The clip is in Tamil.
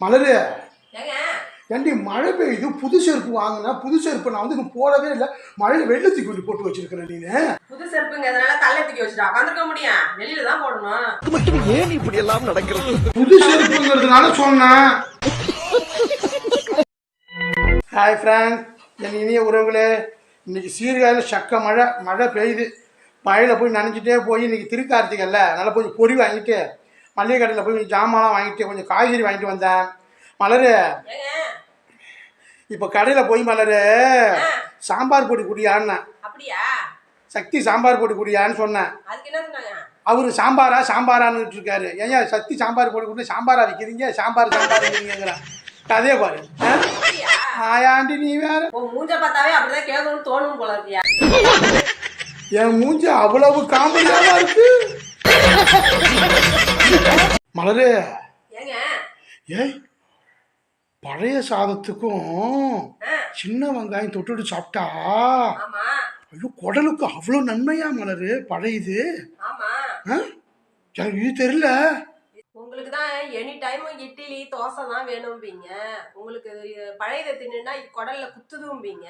மலரு. ஏண்டி மழை பெய்யுது புது செருப்பு வாங்கினா புது செருப்பு நான் வந்து இன்னும் போடவே இல்லை. மழையில் வெள்ளத்துக்கு கொண்டு போட்டு வச்சிருக்கிறேன் நீனு. புது செருப்புங்க அதனால தள்ள தூக்கி வச்சுட்டா. உட்காந்துருக்க முடியும். வெளியில தான் போடணும். மட்டும் ஏன் இப்படி எல்லாம் நடக்கிறது? புது செருப்புங்கிறதுனால சொன்னேன் ஹாய் ஃப்ரெண்ட் என் இனிய உறவுகளே இன்னைக்கு சீர்காழியில் சக்க மழை மழை பெய்யுது. மழையில் போய் நனைஞ்சிட்டே போய் இன்னைக்கு திருக்கார்த்திகல்ல நல்லா கொஞ்சம் பொறி வாங்கிட்டு மளிகை கடையில் போய் கொஞ்சம் ஜாமான்லாம் வாங்கிட்டு கொஞ்சம் காய்கறி வாங்கிட்டு வந்தேன். மலரு இப்போ கடையில் போய் மலரு சாம்பார் பொடி குடியான்னு. சக்தி சாம்பார் பொடி குடியான்னு சொன்னேன். அவரு சாம்பாரா சாம்பாரான்னு இருக்காரு ஏன் சக்தி சாம்பார் பொடி கொடுத்து சாம்பாரா விற்கிறீங்க சாம்பார் சாம்பார் விற்கிறீங்கிறான் கதையை பாரு. ஆயாண்டி நீ வேற. மூஞ்ச பார்த்தாவே அப்படிதான் கேட்கணும்னு தோணும் போல இருக்கியா? என் மூஞ்சி அவ்வளவு காமெடியாவா இருக்கு? மலரு. ஏங்க? ஏய் பழைய சாதத்துக்கும் சின்ன வெங்காயம் தொட்டுட்டு சாப்பிட்டா? ஆமா. ஐயோ குடலுக்கு அவ்வளோ நன்மையா மலரு பழையுது? எனக்கு இது தெரியல. உங்களுக்கு தான் எனி டைம் இட்லி தோசை தான் வேணும்பீங்க. உங்களுக்கு பழையதை தின்னுனா குடல்ல குத்துதும்பீங்க.